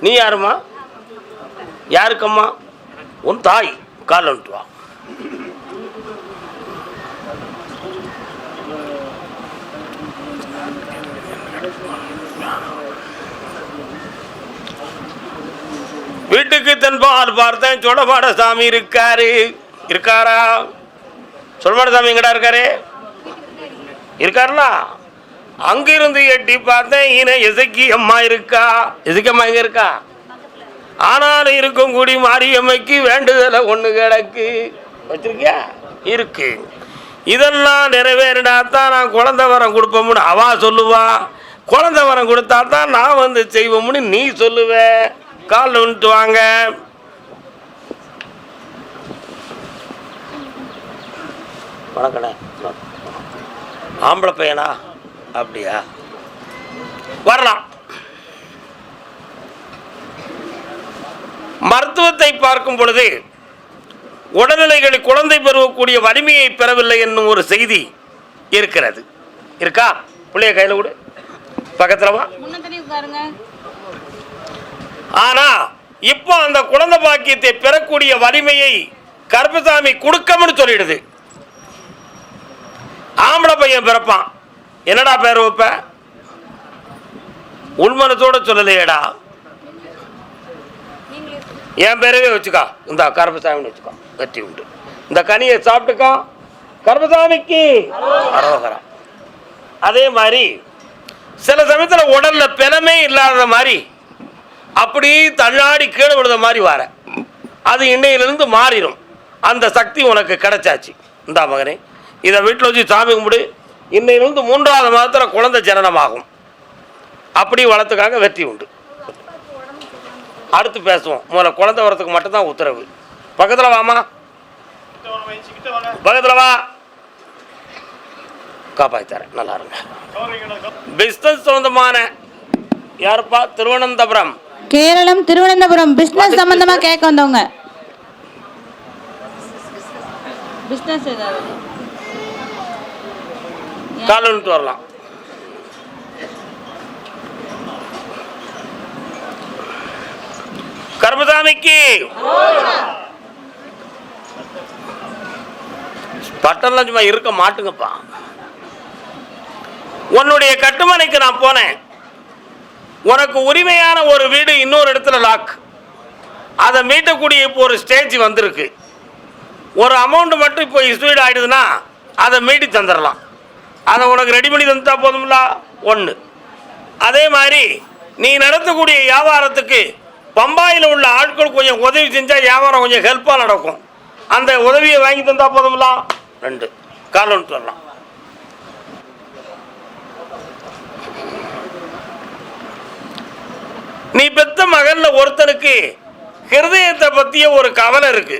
நீ யாரும்மா? யாருக்கம்மா? உன் தாய். கால் வந்துட்டு வா. வீட்டுக்கு தென்பால் பார்த்தேன். சோழபாட சாமி இருக்காரு. இருக்காரா? சோழபாட சாமி எங்கடா இருக்காரு? இருக்காருல? அங்கிருந்து எட்டி பார்த்தேன் இன எசக்கி அம்மா இருக்கா? எசக்கி அம்மா எங்க இருக்கா? ஆனாலும் இருக்கும் கூடி மாரியம்மைக்கு வேண்டுதலை ஒன்று கிடக்கு. வச்சிருக்கியா? இருக்கு. இதெல்லாம் நிறைவேறினா தான் நான் குழந்தை வரம் கொடுப்போம்னு அவா சொல்லுவா. குழந்தை வரம் கொடுத்தா தான் நான் வந்து செய்வோம்னு நீ சொல்லுவ. கால் வந்துட்டு வாங்க. வணக்கண்ணே. ஆம்பளை பையனா? அப்படியா? வரலாம். மருத்துவத்தை பார்க்கும் பொழுது உடல்நிலைகளில் குழந்தை பெறக்கூடிய வலிமையை பெறவில்லை என்னும் ஒரு செய்தி இருக்கிறது. இருக்கா? பிள்ளைய கையில் கொடு. பக்கத்தில் வா. முன்ன தண்ணி உட்காருங்க. ஆனா இப்போ அந்த குழந்தை பாக்கியத்தை பெறக்கூடிய வலிமையை கருப்பசாமி கொடுக்கம்னு சொல்லிடுது. ஆம்பளை பையன் பிறப்பான். என்னடா பேர் வைப்ப? உள்மனத்தோட சொல்லலையேடா. என் பேரவே வச்சுக்கா. இந்த கருப்பசாமின்னு வச்சுக்கோ. வெற்றி உண்டு. இந்த கனியை சாப்பிட்டுக்கா. கருப்பசாமிக்கு. அரோகரா. அதே மாதிரி சில சமயத்தில் உடல்ல பிணமே இல்லாத மாதிரி அப்படி தள்ளாடி கீழே விழுத மாதிரி வர. அது இன்னையிலிருந்து மாறிடும் அந்த சக்தி உனக்கு கிடைச்சாச்சு. இந்தா மகனே இதை வீட்டில் வச்சு சாமி கும்பிடு. இன்னையிலிருந்து மூன்றாவது மாதத்தில் குழந்தை ஜனனமாகும். அப்படி வளர்த்துக்காங்க வெற்றி உண்டு. அடுத்து பேசுவோம். முதல்ல குழந்தை வரத்துக்கு மட்டும்தான் உத்தரவு. பக்கத்தில் வாமா பக்கத்தில் வா. காப்பாற்றி தரேன். நல்லா இருங்க. பிஸ்னஸ் சம்பந்தமான யாருப்பா? திருவனந்தபுரம். கேரளம் திருவனந்தபுரம். பிசினஸ் சம்பந்தமா கேட்க வந்தவங்க. பிஸ்னஸ் ஏதாவது? காலன்ட்டு வரலாம். கர்மசாமிக்கு. பட்டம்லாம் சும்மா இருக்க மாட்டுங்கப்பா. உன்னுடைய கட்டுமனைக்கு நான் போனேன். உனக்கு உரிமையான ஒரு வீடு இன்னொரு இடத்துல லாக் அதை மீட்டக்கூடிய இப்போ ஒரு ஸ்டேஜ் வந்திருக்கு. ஒரு அமௌண்ட் மட்டும் இப்போ இஸ்வீட் ஆகிடுதுன்னா அதை மீட்டி தந்துடலாம் அதை உனக்கு ரெடி பண்ணி தந்துட்டா போதும்ல? ஒன்று அதே மாதிரி நீ நடத்தக்கூடிய வியாபாரத்துக்கு பம்பாயில் உள்ள ஆட்கள் கொஞ்சம் உதவி செஞ்சால் வியாபாரம் கொஞ்சம் ஹெல்ப்பாக நடக்கும். அந்த உதவியை வாங்கி தந்தால் போதும்ல? ரெண்டு. காலம் சொல்லலாம் நீ பெத்த மகனில் ஒருத்தனுக்கு ஹிருதயத்தை பற்றிய ஒரு கவலை இருக்கு.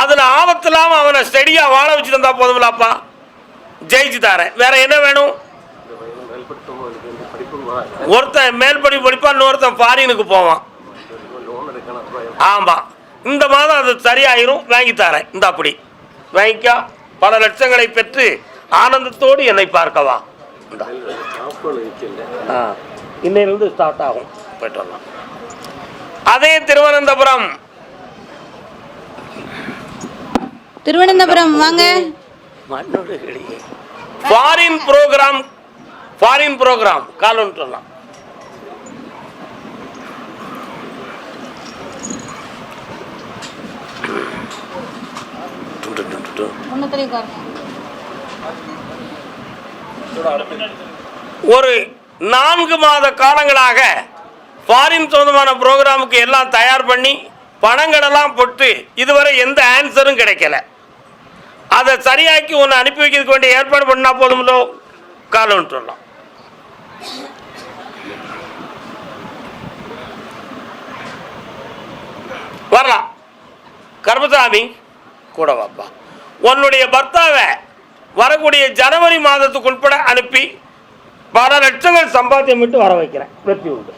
அதில் ஆபத்தில்லாமல் அவனை ஸ்டடியாக வாழ வச்சு தந்தால் போதும்லாப்பா? ஜெயிச்சு தரேன் வேற என்ன வேணும்? ஒருத்தன் மேல் படி படிப்பான் இன்னொருத்தன் ஃபாரினுக்கு போவான். ஆமாம் இந்த மாதம் அது சரியாயிரும் வாங்கி தரேன் இந்த அப்படி. வாங்கிக்கா. பல லட்சங்களை பெற்று ஆனந்தத்தோடு என்னை பார்க்கவா. இந்தா. ஆ. இன்னையிலிருந்து ஸ்டார்ட் ஆகும். போயிட்டு வரலாம். அதே திருவனந்தபுரம். திருவனந்தபுரம் வாங்க. மண்ணோடு ஃபாரின் ப்ரோக்ராம் ஃபாரின் ப்ரோக்ராம் கால் சொல்லலாம் ஒரு நான்கு மாத காலங்களாக ஃபாரின் சொந்தமான ப்ரோக்ராமுக்கு எல்லாம் தயார் பண்ணி பணங்களெல்லாம் போட்டு இதுவரை எந்த ஆன்சரும் கிடைக்கல. அதை சரியாக்கி உன்னை அனுப்பி வைக்கிறதுக்கு வேண்டிய ஏற்பாடு பண்ணா போதும்லோ காலம் சொல்லலாம் வரலாம். கர்மசாமி கூட வாப்பா. உன்னுடைய பர்த்தாவை வரக்கூடிய ஜனவரி மாதத்துக்கு உட்பட அனுப்பி பல லட்சங்கள் சம்பாத்தியம் விட்டு வர வைக்கிறேன். வெற்றி உண்டு.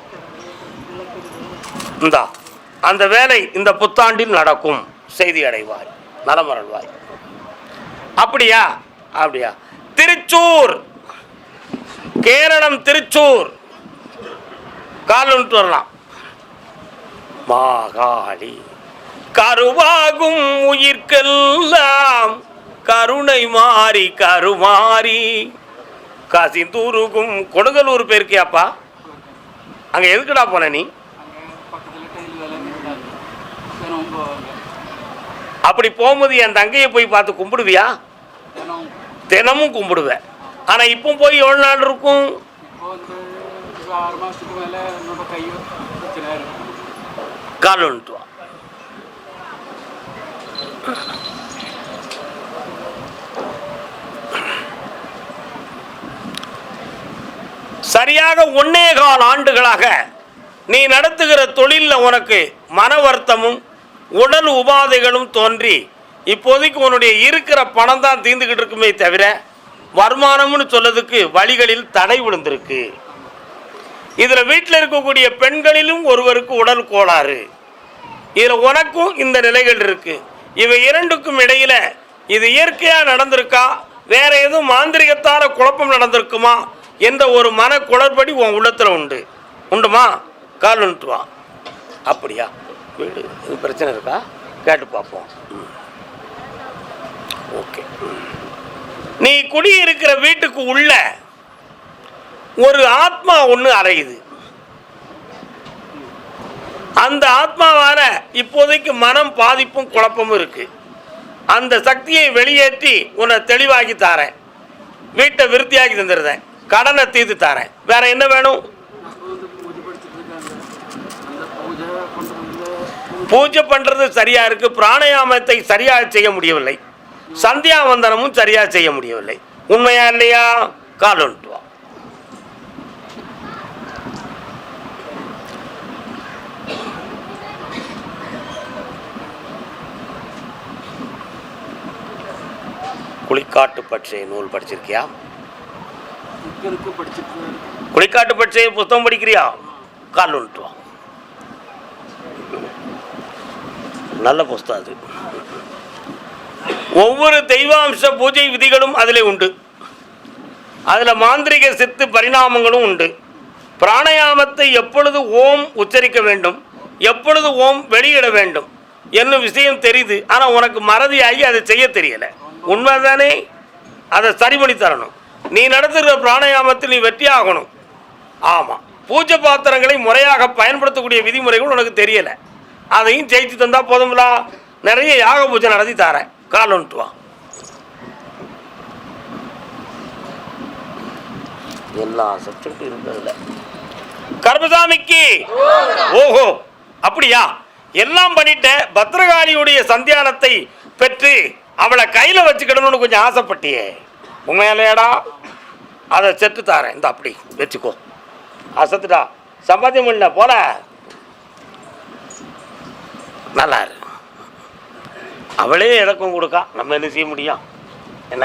இந்தா அந்த வேலை இந்த புத்தாண்டில் நடக்கும். செய்தி அடைவாய். நலமரல்வாய் அப்படியா? அப்படியா? திருச்சூர். கேரளம் திருச்சூர். கால் வந்துட்டு வரலாம். மாகாளி. கருவாகும் உயிர்க்கெல்லாம் கருணை மாறி கருமாறி. கசிந்தூருகும் கொடுங்கலூர் போயிருக்கியாப்பா அங்கே எதுக்குடா போன நீ? அப்படி போகும்போது என் தங்கையை போய் பார்த்து கும்பிடுவியா? தினமும் கும்பிடுவேன். ஆனால் இப்போ போய் எவ்வளோ நாள் இருக்கும்? கால் வந்துட்டு சரியாக ஒன்னே கால் ஆண்டுகளாக நீ நடத்துகிற தொழிலில் உனக்கு மன வருத்தமும் உடல் உபாதைகளும் தோன்றி இப்போதைக்கு உன்னுடைய இருக்கிற பணம் தான் தீர்ந்துக்கிட்டு இருக்குமே தவிர வருமானம்னு சொல்லதுக்கு வழிகளில் தடை விழுந்திருக்கு. இதில் வீட்டில் இருக்கக்கூடிய பெண்களிலும் ஒருவருக்கு உடல் கோளாறு. இதில் உனக்கும் இந்த நிலைகள் இருக்குது இவை இரண்டுக்கும் இடையில் இது இயற்கையாக நடந்திருக்கா? வேற எதுவும் மாந்திரிகத்தால குழப்பம் நடந்திருக்குமா? என்ற ஒரு மன குளறுபடி உன் உள்ளத்தில் உண்டு. உண்டுமா? கால் வா அப்படியா? வீடு. இது பிரச்சனை இருக்கா? கேட்டு பார்ப்போம். ஓகே. நீ குடியிருக்கிற வீட்டுக்கு உள்ள ஒரு ஆத்மா ஒன்று அறையுது. அந்த ஆத்மாவால இப்போதைக்கு மனம் பாதிப்பும் குழப்பமும் இருக்கு. அந்த சக்தியை வெளியேற்றி உன்னை தெளிவாக்கி தாரேன். வீட்டை விருத்தியாக்கி தந்துடுறேன். கடனை தீர்த்து தாரேன். வேற என்ன வேணும் அப்போ வந்து பூஜை படிச்சுட்டு இருக்காங்க அந்த பூஜை பண்ணுறதுல பூஜை பண்றது சரியா இருக்கு பிராணாயாமத்தை சரியா செய்ய முடியவில்லை. சந்தியாவந்தனமும் சரியா செய்ய முடியவில்லை. உண்மையா இல்லையா? கால் வந்துட்டு வா குளிக்காட்டு பற்றிய நூல் படிச்சிருக்கியா. குளிக்காட்டு பற்றிய புத்தகம் படிக்கிறியா? கால் வந்துட்டு வா நல்ல புஸ்தகம் அது. ஒவ்வொரு தெய்வாம்ச பூஜை விதிகளும் அதில் உண்டு. அதில் மாந்திரிக சித்து பரிணாமங்களும் உண்டு. பிராணாயாமத்தை எப்பொழுது ஓம் உச்சரிக்க வேண்டும் எப்பொழுது ஓம் வெளியிட வேண்டும் என்னும் விஷயம் தெரியுது. ஆனால் உனக்கு மறதியாகி அதை செய்ய தெரியலை. உண்மைதானே? அதை சரி பண்ணி தரணும். நீ நடத்துகிற பிராணாயாமத்தில் நீ வெற்றி ஆகணும். ஆமாம் பூஜை பாத்திரங்களை முறையாக பயன்படுத்தக்கூடிய விதிமுறைகள் உனக்கு தெரியலை. அதையும் ஜெயிச்சு தந்தால் போதுங்களா நிறைய யாக பூஜை நடத்தி தரேன். கால் வந்துட்டு வா. எல்லா சப்ஜெக்டும் இருந்ததில்ல கர்மசாமிக்கு. ஓஹோ அப்படியா? எல்லாம் பண்ணிட்டேன் பத்ரகாளியுடைய சந்தியானத்தை பெற்று அவளை கையில் வச்சுக்கணும்னு கொஞ்சம் ஆசைப்பட்டியே. உண்மையாலேடா? அதை செத்து தாரேன். இந்த அப்படி வச்சுக்கோ. அசத்துடா. சம்பாத்தியம் பண்ண போல நல்லா இரு அவளே இறக்கம் கொடுக்கா. நம்ம என்ன செய்ய முடியும்? என்ன?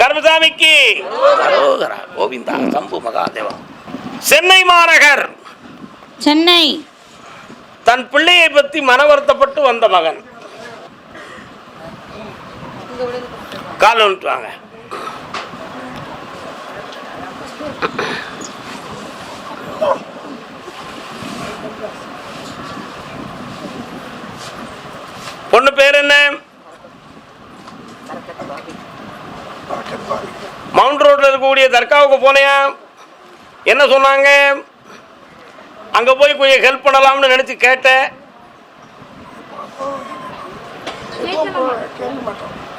கர்மசாமிக்கு அரோகரா, கோவிந்தா சம்பு மகாதேவா. சென்னை மாநகர்! சென்னை! தன் பிள்ளையை பற்றி மன வருத்தப்பட்டு வந்த மகன். கால் வாங்க. பொண்ணு பேர் என்ன? மவுண்ட் ரோட்ல இருக்கக்கூடிய தர்காவுக்கு போனியா என்ன சொன்னாங்க? அங்க போய் கொஞ்சம் ஹெல்ப் பண்ணலாம்னு நினைச்சு கேட்டேன்.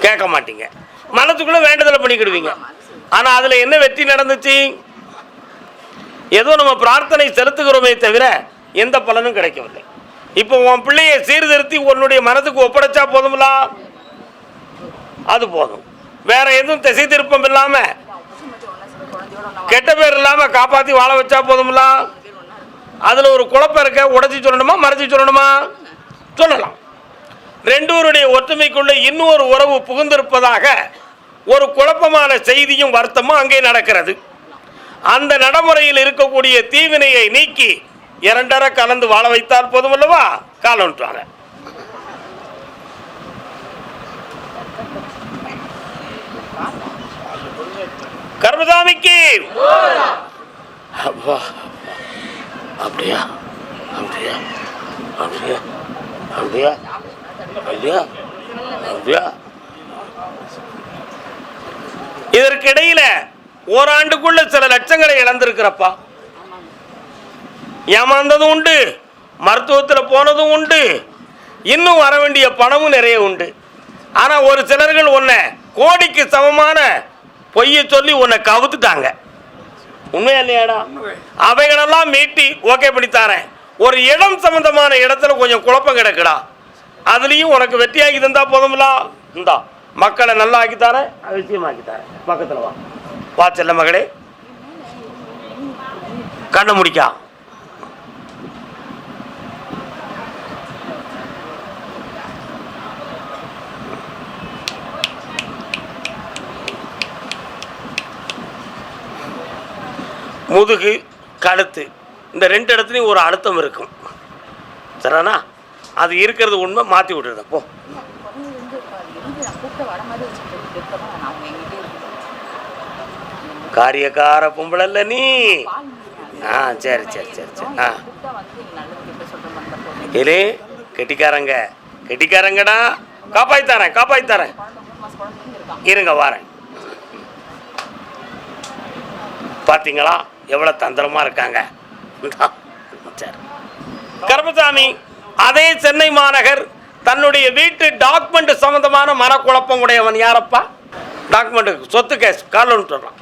கேட்க மாட்டீங்க. மனத்துக்குள்ள வேண்டுதலை பண்ணிக்கிடுவீங்க. ஆனா அதுல என்ன வெற்றி நடந்துச்சு? ஏதோ நம்ம பிரார்த்தனை செலுத்துகிறோமே தவிர எந்த பலனும் கிடைக்கவில்லை. இப்போ உன் பிள்ளையை சீர்திருத்தி உன்னுடைய மனதுக்கு ஒப்படைச்சா போதுங்களா அது போதும். வேற எதுவும் திசை திருப்பம் இல்லாம கெட்ட பேர் இல்லாம காப்பாத்தி வாழ வச்சா போதுங்களா அதுல ஒரு குழப்பம் இருக்க உடச்சி சொல்லணுமா மறைச்சி சொல்லணுமா? சொல்லலாம். ரெண்டூருடைய ஒற்றுமைக்குள்ள இன்னொரு உறவு புகுந்திருப்பதாக ஒரு குழப்பமான செய்தியும் வருத்தமும் அங்கே நடக்கிறது. அந்த நடைமுறையில் இருக்கக்கூடிய தீவினையை நீக்கி இரண்டரை கலந்து வாழ வைத்தால் போதும் அல்லவா காலம் விட்டுவாங்க கர்மசாமிக்கு அப்பா அப்படியா? அப்படியா? அப்படியா? அப்படியா? அப்படியா? அப்படியா? இதற்கிடையில ஓராண்டுக்குள்ள சில லட்சங்களை இழந்திருக்கிறப்பா. ஏமாந்ததும் உண்டு மருத்துவத்தில் போனதும் உண்டு இன்னும் வர வேண்டிய பணமும் நிறைய உண்டு. ஆனால் ஒரு சிலர்கள் உன்னை கோடிக்கு சமமான பொய்யை சொல்லி உன்னை கவுத்துட்டாங்க. உண்மையா இல்லையாடா? அவைகளெல்லாம் மீட்டி ஓகே பண்ணி தரேன். ஒரு இடம் சம்பந்தமான இடத்துல கொஞ்சம் குழப்பம் கிடக்குடா. அதுலேயும் உனக்கு வெற்றியாகி தந்தா போதும்லா? இந்தா மக்களை நல்லா ஆக்கி தரேன் அவசியமாக்கி தரேன். பக்கத்தில் வா. வா செல்ல மகளே. கண்ணை முடிக்கா. முதுகு கழுத்து. இந்த ரெண்டு இடத்துலையும் ஒரு அழுத்தம் இருக்கும். சரிண்ணா அது இருக்கிறது உண்மை மாற்றி விட்டுருத அப்போ காரியக்கார பொம்பளை இல்லை நீ. ஆ சரி சரி சரி சரி. ஆ. இரு கெட்டிக்காரங்க. கெட்டிக்காரங்கடா. காப்பாத்தி தரேன் காப்பாத்தி தரேன். இருங்க வாரேன். பார்த்தீங்களா எவ்வளோ தந்திரமா இருக்காங்க. சரி கருப்பசாமி அதே சென்னை மாநகர் தன்னுடைய வீட்டு டாக்குமெண்ட் சம்பந்தமான மனக்குழப்பம் உடையவன் யாரப்பா? டாக்குமெண்ட் சொத்து கேஸ் கால் சொல்றான்.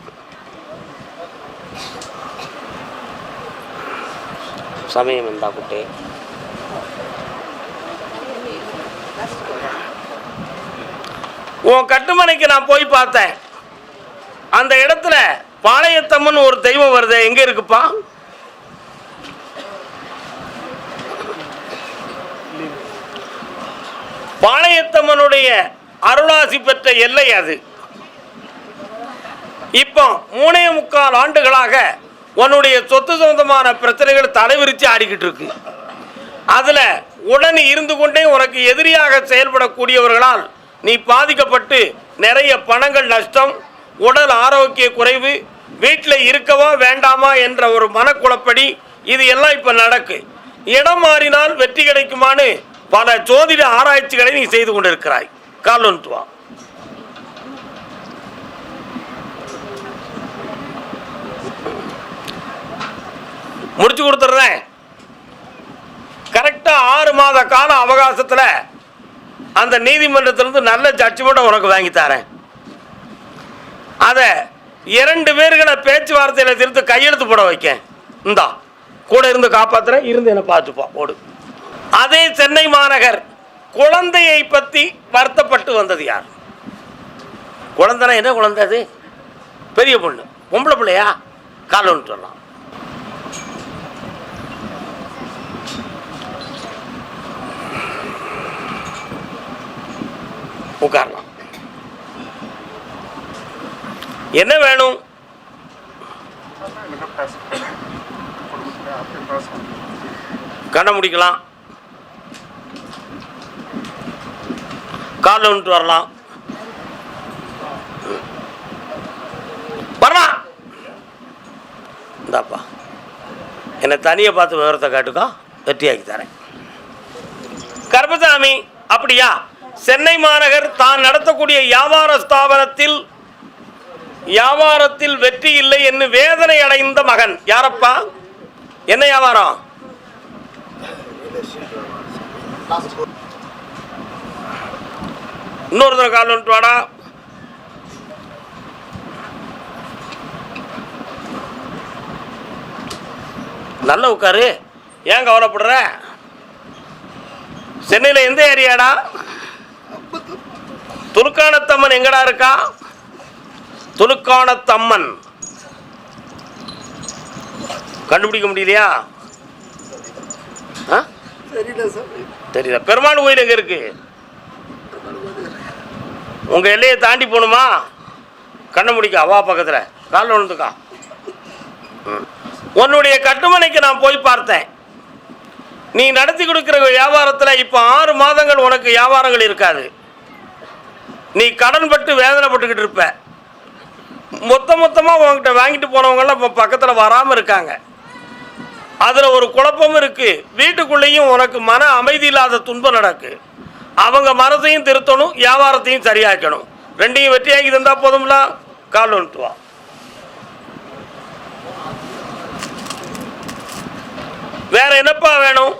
சமயம் இருந்தா குட்டே. உன் கட்டுமனைக்கு நான் போய் பார்த்தேன். அந்த இடத்துல பாளையத்தம்மன் ஒரு தெய்வம் வருது எங்க இருக்குப்பா? பாளையத்தம்மனுடைய அருளாசி பெற்ற எல்லை அது. இப்போ மூணே முக்கால் ஆண்டுகளாக உன்னுடைய சொத்து சொந்தமான பிரச்சனைகள் தலைவிரிச்சு ஆடிக்கிட்டு இருக்கு. அதில் உடன் இருந்து கொண்டே உனக்கு எதிரியாக செயல்படக்கூடியவர்களால் நீ பாதிக்கப்பட்டு நிறைய பணங்கள் நஷ்டம் உடல் ஆரோக்கிய குறைவு வீட்டில் இருக்கவா வேண்டாமா என்ற ஒரு மனக்குழப்படி இது எல்லாம் இப்போ நடக்கு. இடம் மாறினால் வெற்றி கிடைக்குமான்னு பல ஜோதிட ஆராய்ச்சிகளை நீ செய்து கொண்டிருக்கிறாய். கால் முடிச்சு கொடுத்துட்றேன். கரெக்டாக ஆறு மாத கால அவகாசத்தில் அந்த நீதிமன்றத்திலிருந்து நல்ல ஜட்ஜ்மெண்ட்டை உனக்கு வாங்கி தரேன். அதை இரண்டு பேர்களை பேச்சுவார்த்தையில் திருத்து கையெழுத்து போட வைக்க இந்தா கூட இருந்து காப்பாற்றுறேன் இருந்து என்ன பார்த்துப்பா ஓடு. அதே சென்னை மாநகர் குழந்தையை பற்றி வருத்தப்பட்டு வந்தது யார்? குழந்தைனா என்ன குழந்தை அது? பெரிய பொண்ணு. பொம்பளை பிள்ளையா? கால் சொல்லலாம் உட்காரலாம். என்ன வேணும்? கடை முடிக்கலாம் காலில் வந்துட்டு வரலாம். வரலாம் இந்தாப்பா. என்னை தனியை பார்த்து விவரத்தை காட்டுக்கா வெற்றியாக்கி தரேன். கர்பசாமி அப்படியா? சென்னை மாநகர் தான் நடத்தக்கூடிய வியாபார ஸ்தாபனத்தில் வியாபாரத்தில் வெற்றி இல்லை என்று வேதனை அடைந்த மகன். யாரப்பா? என்ன வியாபாரம்? இன்னொரு தடவை கால் வந்துட்டு வாடா. நல்ல உட்காரு. ஏன் கவலைப்படுற? சென்னையில் எந்த ஏரியாடா? துலுக்கானத்தம்மன் எங்கடா இருக்கா? துலுக்கானத்தம்மன் கண்டுபிடிக்க முடியலையா? ஆ? தெரியல பெருமாள் கோயில் எங்க இருக்கு? உங்க எல்லையை தாண்டி போகணுமா கண்ணை முடிக்கா வா பக்கத்துல. காலில் விழுந்துக்கா. உன்னுடைய கட்டுமனைக்கு நான் போய் பார்த்தேன். நீ நடத்தி கொடுக்குற வியாபாரத்தில் இப்போ ஆறு மாதங்கள் உனக்கு வியாபாரங்கள் இருக்காது. நீ கடன் பட்டு வேதனைப்பட்டுக்கிட்டு இருப்ப. மொத்த மொத்தமாக உன்கிட்ட வாங்கிட்டு போனவங்கெல்லாம் இப்போ பக்கத்தில் வராமல் இருக்காங்க. அதில் ஒரு குழப்பம் இருக்குது வீட்டுக்குள்ளேயும் உனக்கு மன அமைதி இல்லாத துன்பம் நடக்கு. அவங்க மனசையும் திருத்தணும் வியாபாரத்தையும் சரியாக்கணும். ரெண்டையும் வெற்றியாக்கி தந்தால் போதும்ல? கால் வந்துட்டு வா. வேற என்னப்பா வேணும்?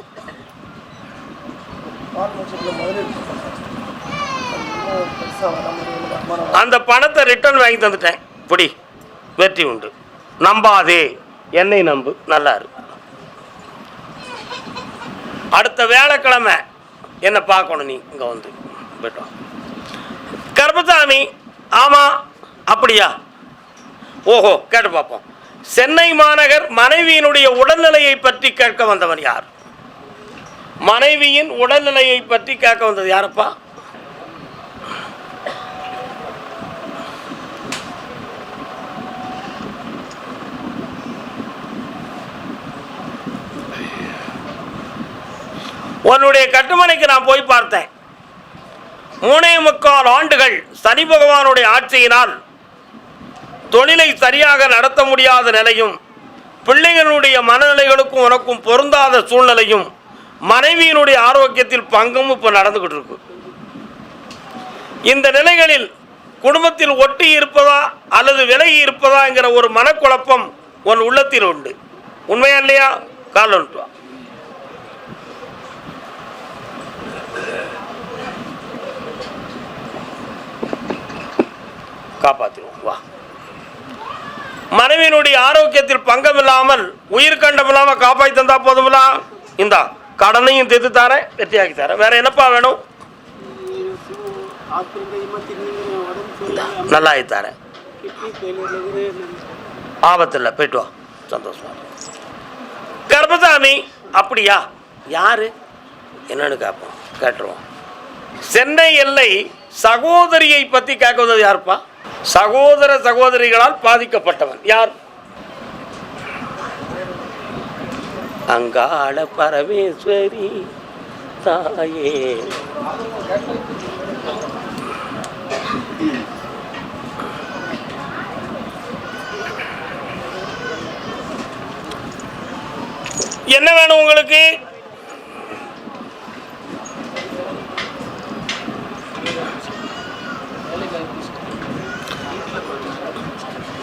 அந்த பணத்தை ரிட்டர்ன் வாங்கி தந்துட்டேன். புடி வெற்றி உண்டு. நம்பாதே என்னை நம்பு நல்லா இருக்கு அடுத்த வேலைக்கிழமை என்ன பார்க்கணும் நீ? இங்கே வந்து போயிட்டோம் கருப்பசாமி ஆமாம் அப்படியா? ஓஹோ கேட்டு பார்ப்போம். சென்னை மாநகர் மனைவியினுடைய உடல்நிலையை பற்றி கேட்க வந்தவன் யார்? மனைவியின் உடல்நிலையை பற்றி கேட்க வந்தது யாரப்பா? உன்னுடைய கட்டுமனைக்கு நான் போய் பார்த்தேன். மூணே முக்கால் ஆண்டுகள் சனி பகவானுடைய ஆட்சியினால் தொழிலை சரியாக நடத்த முடியாத நிலையும் பிள்ளைகளுடைய மனநிலைகளுக்கும் உனக்கும் பொருந்தாத சூழ்நிலையும் மனைவியினுடைய ஆரோக்கியத்தில் பங்கும் இப்போ நடந்துக்கிட்டு இருக்கு. இந்த நிலைகளில் குடும்பத்தில் ஒட்டி இருப்பதா அல்லது விலகி இருப்பதாங்கிற ஒரு மனக்குழப்பம் உன் உள்ளத்தில் உண்டு. உண்மையா இல்லையா? கால் காப்பாற்றிடுவோம் வா. மனைவியினுடைய ஆரோக்கியத்தில் பங்கம் இல்லாமல் உயிர் கண்டம் இல்லாமல் காப்பாற்றி தந்தா போதுமில்லா? இந்தா கடனையும் தீர்த்து தரேன் வெற்றியாக்கி தரேன். வேற என்னப்பா வேணும்? நல்லா தரேன். ஆபத்தில் போயிட்டு வா. சந்தோஷமா கர்மசாமி அப்படியா? யாரு? என்னன்னு கேட்போம் கேட்டுருவோம். சென்னை எல்லை சகோதரியை பற்றி கேட்குவது யாருப்பா? சகோதர சகோதரிகளால் பாதிக்கப்பட்டவன். யார்? அங்காள பரமேஸ்வரி தாயே. என்ன வேணும் உங்களுக்கு?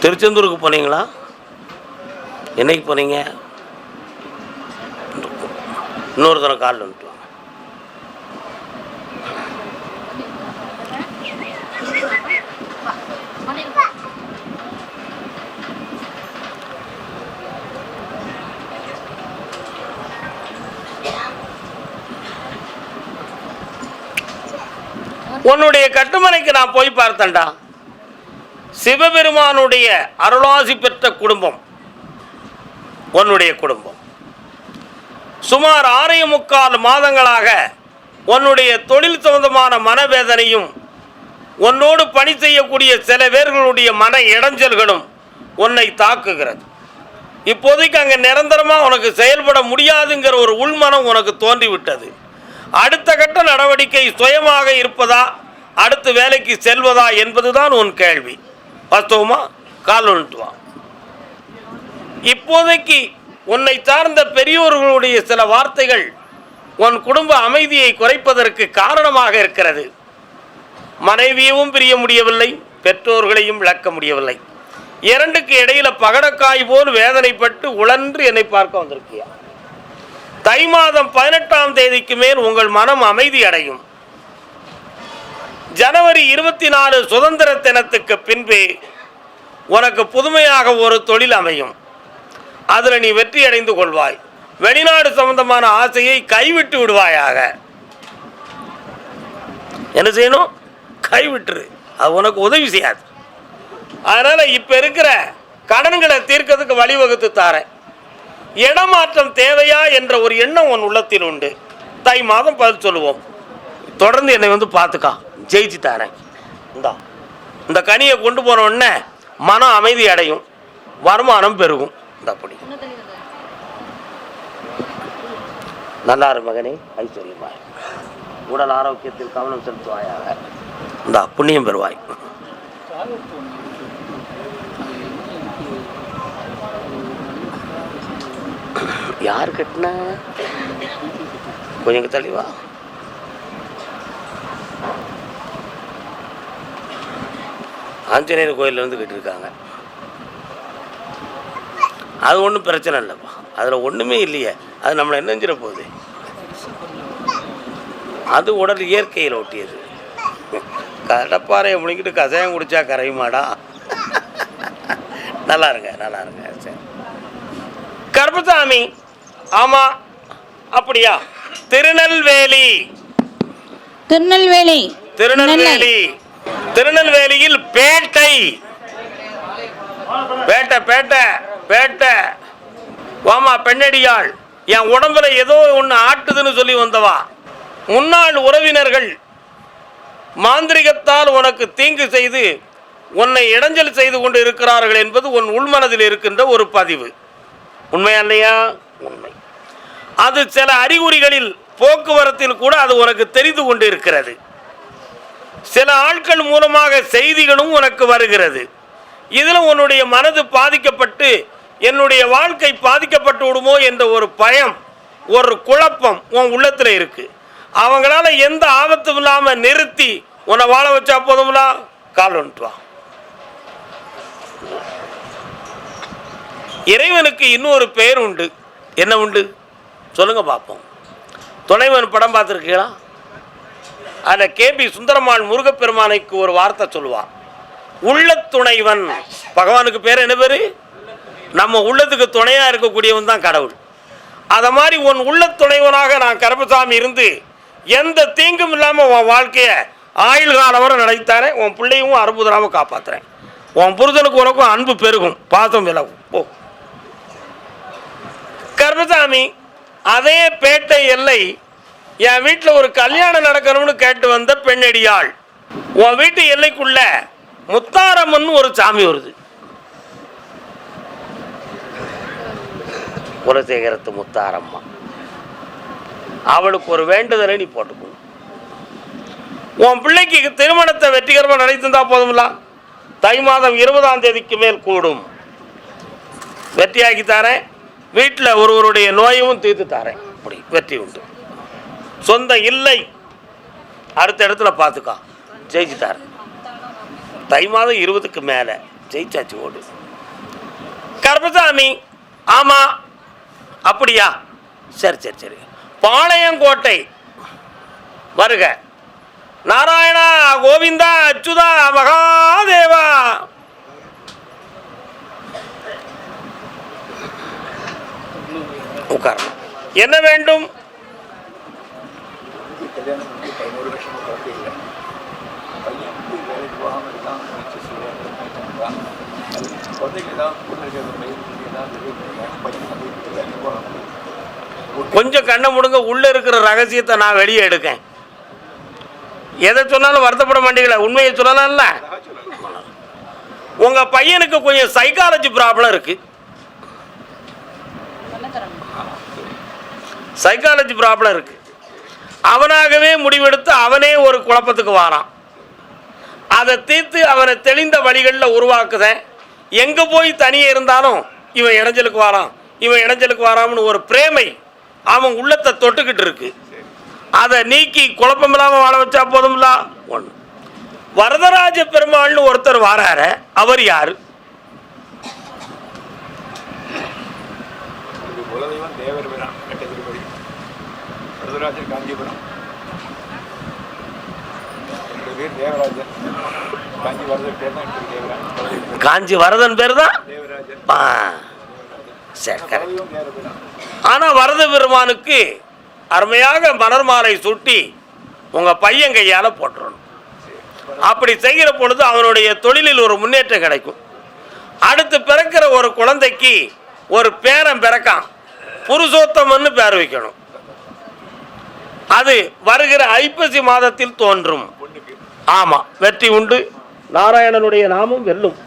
திருச்செந்தூருக்கு போனீங்களா? என்னைக்கு போனீங்க? இன்னொரு தடவை காலில் வந்துட்டு உன்னுடைய கட்டுமனைக்கு நான் போய் பார்த்தேன்டா. சிவபெருமானுடைய அருளாசி பெற்ற குடும்பம் உன்னுடைய குடும்பம். சுமார் ஆறே முக்கால் மாதங்களாக உன்னுடைய தொழில் சம்பந்தமான மனவேதனையும் உன்னோடு பணி செய்யக்கூடிய சில பேர்களுடைய மன இடைஞ்சல்களும் உன்னை தாக்குகிறது. இப்போதைக்கு அங்கே நிரந்தரமாக உனக்கு செயல்பட முடியாதுங்கிற ஒரு உள்மனம் உனக்கு தோன்றிவிட்டது. அடுத்த கட்ட நடவடிக்கை சுயமாக இருப்பதா அடுத்து வேலைக்கு செல்வதா என்பதுதான் உன் கேள்வி. வாஸ்தவமாக கால் வந்துட்டு இப்போதைக்கு உன்னை சார்ந்த பெரியோர்களுடைய சில வார்த்தைகள் உன் குடும்ப அமைதியை குறைப்பதற்கு காரணமாக இருக்கிறது. மனைவியவும் பிரிய முடியவில்லை பெற்றோர்களையும் விளக்க முடியவில்லை. இரண்டுக்கு இடையில பகடக்காய் போல் வேதனைப்பட்டு உழன்று என்னை பார்க்க வந்திருக்கியா? தை மாதம் பதினெட்டாம் தேதிக்கு மேல் உங்கள் மனம் அமைதி அடையும். ஜனவரி இருபத்தி நாலு சுதந்திர தினத்துக்கு பின்பு உனக்கு புதுமையாக ஒரு தொழில் அமையும். அதில் நீ வெற்றி அடைந்து கொள்வாய். வெளிநாடு சம்பந்தமான ஆசையை கைவிட்டு விடுவாயாக. என்ன செய்யணும்? கைவிட்டுரு. அது உனக்கு உதவி செய்யாது. அதனால் இப்போ இருக்கிற கடன்களை தீர்க்கிறதுக்கு வழிவகுத்து தாரேன். இடமாற்றம் தேவையா என்ற ஒரு எண்ணம் உன் உள்ளத்தில் உண்டு. தை மாதம் பதில் சொல்லுவோம். தொடர்ந்து என்னை வந்து பார்த்துக்கா. ஜெயிச்சு தரேன் இந்தா இந்த கனியை கொண்டு போன உடனே மனம் அமைதி அடையும் வருமானம் பெருகும். இந்த அப்படி நல்லா இரு மகனே ஐஸ்வர்யமாய் உடல் ஆரோக்கியத்தில் கவனம் செலுத்துவாயாக. இந்த புண்ணியம் பெறுவாய். யார் கட்டின? கொஞ்சம் தெளிவா ஆஞ்சநேயர் கோயில்ல இருந்து கட்டியிருக்காங்க அது ஒன்றும் பிரச்சனை இல்லைப்பா. அதில் ஒன்றுமே இல்லையே. அது நம்மளை என்ன செஞ்சிட போகுது. அது உடல் இயற்கையில் ஒட்டியது. கடப்பாறையை முழுங்கிட்டு கசாயம் குடிச்சா கரையுமாடா? நல்லா இருங்க நல்லா இருங்க. சரி. கருப்பசாமி. ஆமாம் அப்படியா? திருநெல்வேலி. திருநெல்வேலி. திருநெல்வேலி. திருநெல்வேலியில் பேட்டை. பேட்டை பேட்டை பேட்டை. வாமா பெண்ணடியாள் என் உடம்புல ஏதோ ஒன்று ஆட்டுதுன்னு சொல்லி வந்தவா. முன்னாள் உறவினர்கள் மாந்திரிகத்தால் உனக்கு தீங்கு செய்து உன்னை இடைஞ்சல் செய்து கொண்டு இருக்கிறார்கள் என்பது உன் உள்மனதில் இருக்கின்ற ஒரு பதிவு. உண்மையா இல்லையா? உண்மை. அது சில அறிகுறிகளில் போக்குவரத்தில் கூட அது உனக்கு தெரிந்து கொண்டு இருக்கிறது. சில ஆட்கள் மூலமாக செய்திகளும் உனக்கு வருகிறது. இதில் உன்னுடைய மனது பாதிக்கப்பட்டு என்னுடைய வாழ்க்கை பாதிக்கப்பட்டு விடுமோ என்ற ஒரு பயம் ஒரு குழப்பம் உன் உள்ளத்தில் இருக்கு. அவங்களால எந்த ஆபத்தும் இல்லாமல் நிறுத்தி உன்னை வாழ வச்சா போதும்லா? கால் வந்துட்டு இறைவனுக்கு இன்னொரு பெயர் உண்டு. என்ன உண்டு? சொல்லுங்க பார்ப்போம் துணைவன் படம் பார்த்துருக்கீங்களா? அதில் கேபி சுந்தரமான் முருகப்பெருமானைக்கு ஒரு வார்த்தை சொல்லுவான் உள்ள துணைவன். பகவானுக்கு பேர் என்ன பேர்? நம்ம உள்ளத்துக்கு துணையாக இருக்கக்கூடியவன் தான் கடவுள். அதை மாதிரி உன் உள்ள துணைவனாக நான் கருப்பசாமி இருந்து எந்த தீங்கும் இல்லாமல் உன் வாழ்க்கையை ஆயுள் காலம் வரை நினைத்தாரேன் உன் பிள்ளையும் அற்புதமாக காப்பாற்றுறேன் உன் புருஷனுக்கு உனக்கும் அன்பு பெருகும். பாசம் விலகும். போ. கருப்பசாமி அதே பேட்டை எல்லை என் வீட்டில் ஒரு கல்யாணம் நடக்கணும்னு கேட்டு வந்த பெண்ணடியாள். உன் வீட்டு எல்லைக்குள்ள முத்தாரம்மன் ஒரு சாமி வருது. குலசேகரத்து முத்தாரம்மா. அவளுக்கு ஒரு வேண்டுதலை நீ போட்டுக்கணும் உன் பிள்ளைக்கு திருமணத்தை வெற்றிகரமாக நடத்திருந்தா போதும்ல? தை மாதம் இருபதாம் தேதிக்கு மேல் கூடும். வெற்றியாக்கி தரேன். வீட்டில் ஒருவருடைய நோயும் தீர்த்து தரேன். அப்படி வெற்றி உண்டு. சொந்த இல்லை. அடுத்த இடத்துல பார்த்துக்கோ. ஜெயிச்சு தை மாதம் இருபதுக்கு மேலே. ஜெயிச்சாச்சு ஓடு. கருப்பசாமி ஆமாம் அப்படியா? சரி சரி சரி. பாளையங்கோட்டை. வருக. நாராயணா கோவிந்தா அச்சுதா மகாதேவா. உட்கார என்ன வேண்டும்? கல்யாணம் பண்ணி பதினோரு வருஷம் குழந்தை இல்லை. பையனுக்கு வேலை விவாகம் எல்லாம் முயற்சி குழந்தைக்கு தான் கூட இருக்கிற பையனுக்கு ஏதாவது பையன் வந்து வேலை விவாகம் கொஞ்சம் கண்ணை முடுங்க உள்ள இருக்கிற ரகசியத்தை நான் வெளியே எடுக்கேன். எதை சொன்னாலும் வருத்தப்பட மாட்டீங்களா உண்மையை சொல்லலாம்ல? உங்க பையனுக்கு கொஞ்சம் சைக்காலஜி ப்ராப்ளம் இருக்கு. சைக்காலஜி ப்ராப்ளம் இருக்கு. அவனாகவே முடிவெடுத்து அவனே ஒரு குழப்பத்துக்கு வாரான். அதை தீர்த்து அவனை தெளிந்த வழிகளில் உருவாக்குதேன். எங்கே போய் தனியே இருந்தாலும் இவன் இடைஞ்சலுக்கு வாரான். இவன் இடைஞ்சலுக்கு வாராம்னு ஒரு பிரேமை அவன் உள்ளத்தை தொட்டுக்கிட்டு இருக்கு. அதை நீக்கி குழப்பம் இல்லாமல் வாழ வச்சா போதும்ல? ஒன்று வரதராஜ பெருமாள்னு ஒருத்தர் வாராரு. அவர் யாரு இது குலதெய்வம் தேவர் வீரான் கட்டத்திருப்பதி வரதராஜர் காஞ்சிபுரம் என்னுடைய பேர் தேவராஜன் காஞ்சி வரதர் பேர் தான் எனக்கு தேவராஜன் காஞ்சி வரதன் பேர் தான்? சரி ஆனால் வரத பெருமானுக்கு அருமையாக மலர் மாலை சுட்டி உங்கள் பையன் கையால் போட்டுறணும். அப்படி செய்கிற பொழுது அவனுடைய தொழிலில் ஒரு முன்னேற்றம் கிடைக்கும். அடுத்து பிறக்கிற ஒரு குழந்தைக்கு ஒரு பேரன் பிறக்கான் புருஷோத்தமன்னு பேர் வைக்கணும். அது வருகிற ஐப்பசி மாதத்தில் தோன்றும். ஆமாம் வெற்றி உண்டு. நாராயணனுடைய நாமம் வெல்லும்.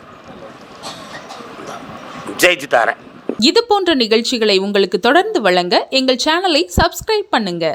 ஜெயிச்சு தரேன் இது போன்ற நிகழ்ச்சிகளை உங்களுக்கு தொடர்ந்து வழங்க எங்கள் சேனலை சப்ஸ்கிரைப் பண்ணுங்க.